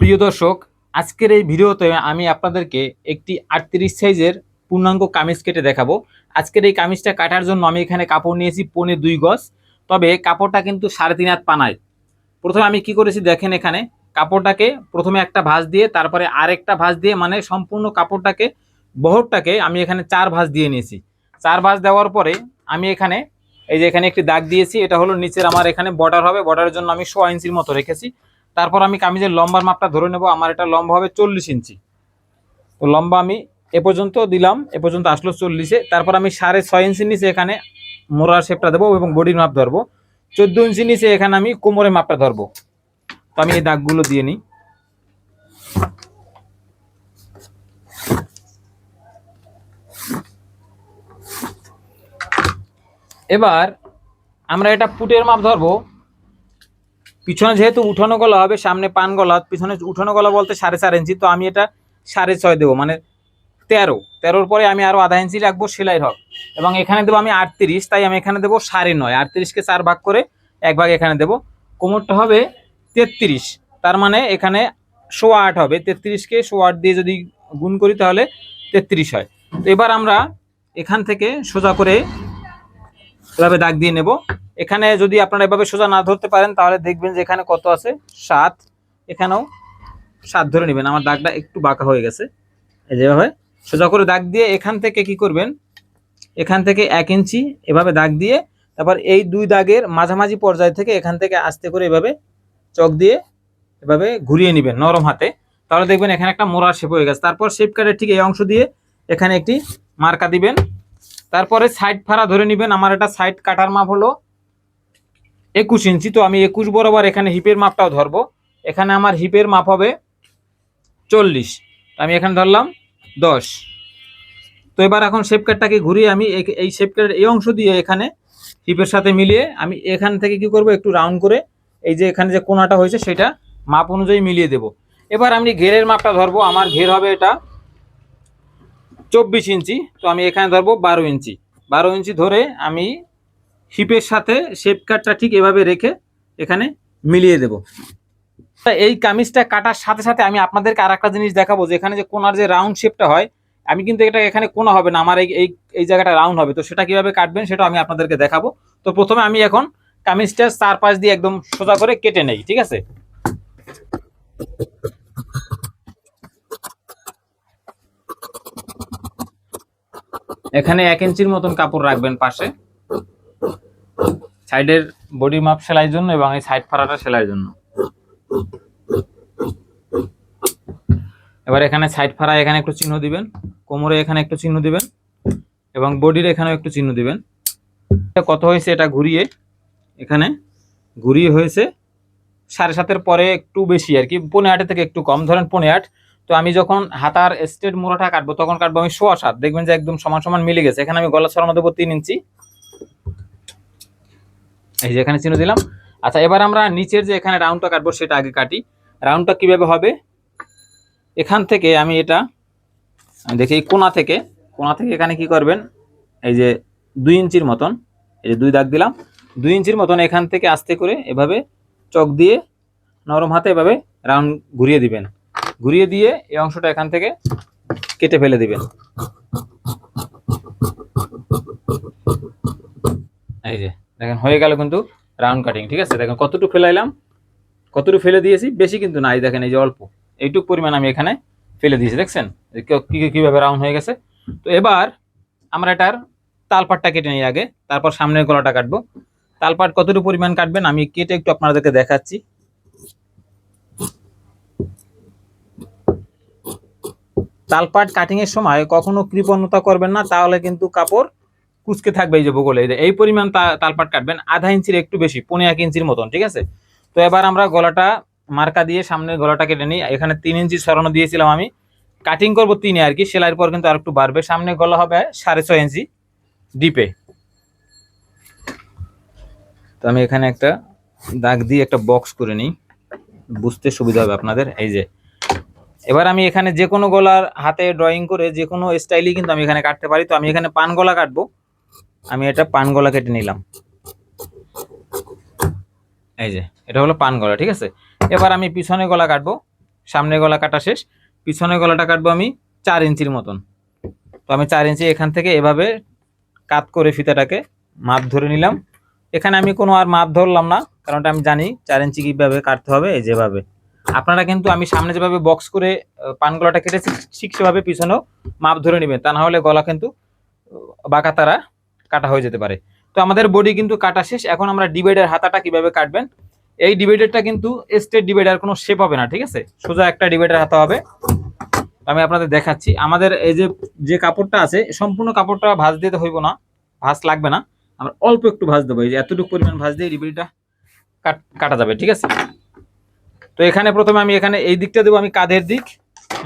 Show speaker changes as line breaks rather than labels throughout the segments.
প্রিয় দর্শক, আজকের এই ভিডিওতে আমি আপনাদেরকে একটি আটত্রিশ সাইজের পূর্ণাঙ্গ কামিজ কেটে দেখাবো। আজকের এই কামিজটা কাটার জন্য আমি এখানে কাপড় নিয়েছি পনে দুই গজ। তবে কাপড়টা কিন্তু সাড়ে তিন হাত পানায়। প্রথমে আমি কি করেছি দেখেন এখানে, কাপড়টাকে প্রথমে একটা ভাঁজ দিয়ে, তারপরে আরেকটা ভাঁজ দিয়ে মানে সম্পূর্ণ কাপড়টাকে, বহরটাকে আমি এখানে চার ভাঁজ দিয়ে নিয়েছি। চার ভাঁজ দেওয়ার পরে আমি এখানে, এই যে এখানে একটি দাগ দিয়েছি, এটা হলো নিচের আমার এখানে বর্ডার হবে। বর্ডারের জন্য আমি শো ইঞ্চির মতো রেখেছি। তারপর আমি কামিজের লম্বার মাপটা ধরে নেব, আমার এটা লম্বা হবে চল্লিশ ইঞ্চি। তো লম্বা আমি এ পর্যন্ত দিলাম, এ পর্যন্ত আসলো চল্লিশে। তারপর আমি সাড়ে ছয় ইঞ্চি নিচে এখানে মোড়ার শেপটা দেবো এবং বডির মাপ ধরবো। চোদ্দ ইঞ্চি নিচে এখানে আমি কোমরের মাপটা ধরবো। তো আমি এই দাগগুলো দিয়ে নিই। এবার আমরা এটা পুটের মাপ ধরবো। পিছনে যেহেতু উঠানো গলা হবে, সামনে পান গলা, পিছনে উঠানো গলা বলতে সাড়ে চার ইঞ্চি, তো আমি এটা সাড়ে ছয় দেবো মানে তেরো। তেরোর পরে আমি আরও আধা ইঞ্চি রাখব সেলাই হক। এবং এখানে দেবো আমি আটত্রিশ, তাই আমি এখানে দেবো সাড়ে নয়। আটত্রিশকে চার ভাগ করে এক ভাগ এখানে দেবো। কোমরটা হবে তেত্রিশ, তার মানে এখানে সোয়া আট হবে। তেত্রিশকে সোয়া আট দিয়ে যদি গুণ করি তাহলে তেত্রিশ হয়। তো এবার আমরা এখান থেকে সোজা করে এভাবে দাগ দিয়ে নেব। এখানে যদি আপনারা এভাবে সোজা না ধরতে পারেন, তাহলে দেখবেন যে এখানে কত আছে? সাত। এখানেও সাত ধরে নেবেন। আমার দাগটা একটু বাঁকা হয়ে গেছে। যেভাবে সোজা করে দাগ দিয়ে এখান থেকে কি করবেন? এখান থেকে এক ইঞ্চি এভাবে দাগ দিয়ে, তারপর এই দুই দাগের মাঝামাঝি পর্যায় থেকে এখান থেকে আস্তে করে এভাবে চক দিয়ে এভাবে ঘুরিয়ে নেবেন নরম হাতে। তাহলে দেখবেন এখানে একটা মোড়ার শেপ হয়ে গেছে। তারপর শেপ কাটের ঠিক এই অংশ দিয়ে এখানে একটি মার্কা দিবেন। তারপরে সাইড ফাড়া ধরে নেবেন। আমার এটা সাইড কাটার মাপ হলো একুশ ইঞ্চি, তো আমি একুশ বরাবর এখানে হিপের মাপটাও ধরবো। এখানে আমার হিপের মাপ হবে চল্লিশ। আমি এখানে ধরলাম দশ। তো এবার এখন শেপ কাটটাকে ঘুরিয়ে আমি এই- শেপ এই অংশ দিয়ে এখানে হিপের সাথে মিলিয়ে আমি এখান থেকে কি করব, একটু রাউন্ড করে এই যে এখানে যে কোনাটা হয়েছে সেটা মাপ অনুযায়ী মিলিয়ে দেব। এবার আমি ঘেরের মাপটা ধরবো, আমার ঘের হবে এটা চব্বিশ ইঞ্চি, তো আমি এখানে ধরবো বারো ইঞ্চি। বারো ইঞ্চি ধরে আমি হিপের সাথে শেপ কাটটা ঠিক এভাবে রেখে এখানে মিলিয়ে দেব। এই কামিজটা কাটার সাথে সাথে আমি আপনাদেরকে আর একটা জিনিস দেখাবো, যে এখানে যে কোনার যে রাউন্ড শেপটা হয়, আমি কিন্তু এটা এখানে কোনা হবে না, আমার এই এই জায়গাটা রাউন্ড হবে। তো সেটা কীভাবে কাটবেন সেটা আমি আপনাদেরকে দেখাবো। তো প্রথমে আমি এখন কামিজটার চার পাশ দিয়ে একদম সোজা করে কেটে নেই, ঠিক আছে? এখানে এক ইঞ্চির মতন কাপড় রাখবেন পাশে। সাইডের বডি মাপ সেলাইয়ের জন্য এবং এই সাইড ফাড়াটা সেলাইয়ের জন্য। এবার এখানে সাইড ফাড়া এখানে একটু চিহ্ন দিবেন, কোমরে এখানে একটু চিহ্ন দিবেন এবং বডির এখানেও একটু চিহ্ন দিবেন। এটা কত হয়েছে এটা ঘুরিয়ে, এখানে ঘুরিয়ে হয়েছে সাড়ে সাতের পরে একটু বেশি আর কি পনেরো আটের থেকে একটু কম, ধরেন পনেরো আট। তো আমি যখন হাতার স্টেট মোড়াটা কাটবো, তখন কাটবো আমি সোয়া সাত, দেখবেন যে একদম সমান সমান মিলে গেছে। এখানে আমি গলা ছড়ানো দেবো তিন ইঞ্চি। এই যে এখানে চিহ্ন দিলাম। আচ্ছা এবার আমরা নিচের যে এখানে রাউন্ডটা কাটবো, সেটা আগে কাটি। রাউন্ডটা কীভাবে হবে? এখান থেকে আমি এটা দেখি কোনা থেকে কোনা থেকে এখানে কি করবেন? এই যে দুই ইঞ্চির মতন, এই যে দুই দাগ দিলাম। দুই ইঞ্চির মতন এখান থেকে আস্তে করে এভাবে চক দিয়ে নরম হাতে এভাবে রাউন্ড ঘুরিয়ে দিবেন। ঘুরিয়ে দিয়ে এই অংশটা এখান থেকে কেটে ফেলে দিবেন। দেখেন, হয়ে গেল কিন্তু রাউন্ড কাটিং ঠিক আছে? দেখেন, কতটুকু ফেলাইলাম? কতটুকু ফেলে দিয়েছি? বেশি কিন্তু নাই, দেখেন, এই যে অল্প। এইটুকু পরিমাণ আমি এখানে ফেলে দিয়েছি, দেখছেন? কীভাবে রাউন্ড হয়ে গেছে? তো এবার আমরা এটার তালপাটটা কেটে নিই আগে, তারপর সামনের গলাটা কাটবো। তালপাট কতটুকু পরিমাণ কাটবেন? আমি কেটে একটু আপনাদেরকে দেখাচ্ছি। তালপাট কাটিং এর সময় কখনো কৃপণতা করবেন না, তাহলে কিন্তু কাপড় কুচকে থাকবে এই যে বগলে এই পরিমাণ তালপাট কাটবেন আধা ইঞ্চির একটু বেশি, পনেরো এক ইঞ্চির মতন, ঠিক আছে? তো এবার আমরা গলাটা মার্কা দিয়ে সামনের গলাটা কেটে নিই। এখানে তিন ইঞ্চি সরানো দিয়েছিলাম আমি। কাটিং করব তিনে আর কি, সেলাইয়ের পর কিন্তু আর একটু বাড়বে। সামনে গলা হবে সাড়ে ছয় ইঞ্চি ডিপে। তো আমি এখানে একটা দাগ দিয়ে একটা বক্স করে নিই। বুঝতে সুবিধা হবে আপনাদের, এই যে। এবার আমি এখানে যে কোনো গলার হাতে ড্রয়িং করে যে কোনো স্টাইলই কিন্তু আমি এখানে কাটতে পারি। তো আমি এখানে পান গলা কাটবো। আমি এটা পান গলা কেটে নিলাম। এই যে এটা হলো পান গলা ঠিক আছে? এবার আমি পিছনে গলা কাটবো সামনের গলা কাটা শেষ। পিছনে গলাটা কাটবো আমি চার ইঞ্চির মতন। তো আমি চার ইঞ্চি এখান থেকে এভাবে কাত করে ফিতাটাকে মাপ ধরে নিলাম। এখানে আমি কোনো আর মাপ ধরলাম না কারণটা আমি জানি চার ইঞ্চি কীভাবে কাটতে হবে এই যেভাবে। আপনারা কিন্তু আমি সামনে যেভাবে বক্স করে আহ, পান গলাটা কেটেছি ঠিক সেভাবে পিছনেও মাপ ধরে নেবেন তা না হলে গলা কিন্তু বাঁকা তারা কাটা হয়ে যেতে পারে। তো আমাদের বডি কিন্তু কাটা শেষ। এখন আমরা ডিভাইডার হাতাটা কীভাবে কাটবেন? এই ডিভাইডারটা কিন্তু স্টেট ডিভাইডার কোনো শেপ হবে না, ঠিক আছে? সোজা একটা ডিভাইডার হাতা হবে। আমি আপনাদের দেখাচ্ছি। আমাদের এই যে যে কাপড়টা আছে, সম্পূর্ণ কাপড়টা ভাঁজ দিতে হইব না। ভাঁজ লাগবে না। আমরা অল্প একটু ভাঁজ দেবো। এই যে এতটুকু পরিমাণ ভাঁজ দিয়ে ডিভাইডারটা কাট যাবে, ঠিক আছে? তো এখানে প্রথমে আমি এখানে এই দিকটা দেবো, আমি কাঁধের দিক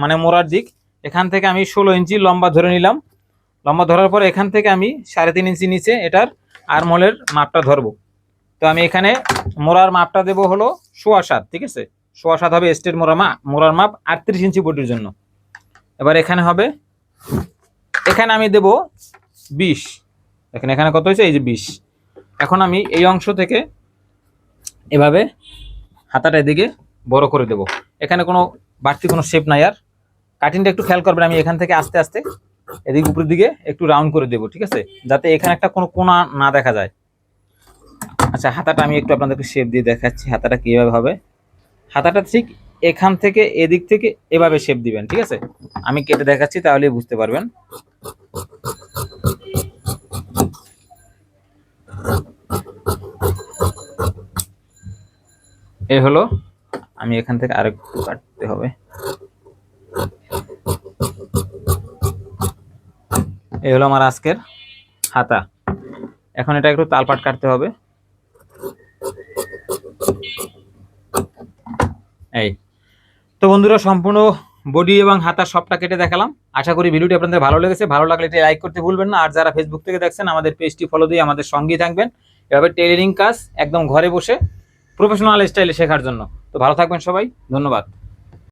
মানে মোড়ার দিক। এখান থেকে আমি ষোলো ইঞ্চি লম্বা ধরে নিলাম। লম্বা ধরার পর এখান থেকে আমি সাড়ে তিন ইঞ্চি নিচে এটার আরমলের মাপটা ধরবো। তো আমি এখানে মোড়ার মাপটা দেবো হলো সোয়া সাত, ঠিক আছে? সোয়া সাত হবে স্টেট মোড়া মা মোড়ার মাপ আটত্রিশ ইঞ্চি বডির জন্য। এবার এখানে হবে, এখানে আমি দেব বিশ। দেখেন এখানে কত হয়েছে? এই যে বিশ। এখন আমি এই অংশ থেকে এভাবে হাতাটা এদিকে বড় করে দেব। এখানে কোনো বাড়তি কোনো শেপ নাই আর। কাটিংটা একটু খেয়াল করবেন, আমি এখান থেকে আস্তে আস্তে এদিকে উপরের দিকে একটু রাউন্ড করে দেবো, ঠিক আছে? যাতে এখানে একটা কোনো কোনা না দেখা যায়। আচ্ছা হাতাটা আমি একটু আপনাদেরকে শেপ দিয়ে দেখাচ্ছি, হাতাটা কীভাবে হবে। হাতাটা ঠিক এখান থেকে, এদিক থেকে এভাবে শেপ দিবেন, ঠিক আছে? আমি কেটে দেখাচ্ছি, তাহলেই বুঝতে পারবেন। এ হলো, আমি এখান থেকে আরেকটু কাটতে হবে। এই হলো আমার আজকের হাতা। এখন এটা একটু তালপাট কাটতে হবে। এই। তো বন্ধুরা, সম্পূর্ণ বডি এবং হাতা সবটা কেটে দেখালাম। আশা করি ভিডিওটি আপনাদের ভালো লেগেছে। ভালো লাগলে এটি লাইক করতে ভুলবেন না। আর যারা ফেসবুক থেকে দেখছেন, আমাদের পেজটি ফলো দিয়ে আমাদের সঙ্গেই থাকবেন। এভাবে টেইলারিং কাজ একদম ঘরে বসে প্রফেশনাল স্টাইলে শেখার জন্য। তো ভালো থাকবেন সবাই। ধন্যবাদ।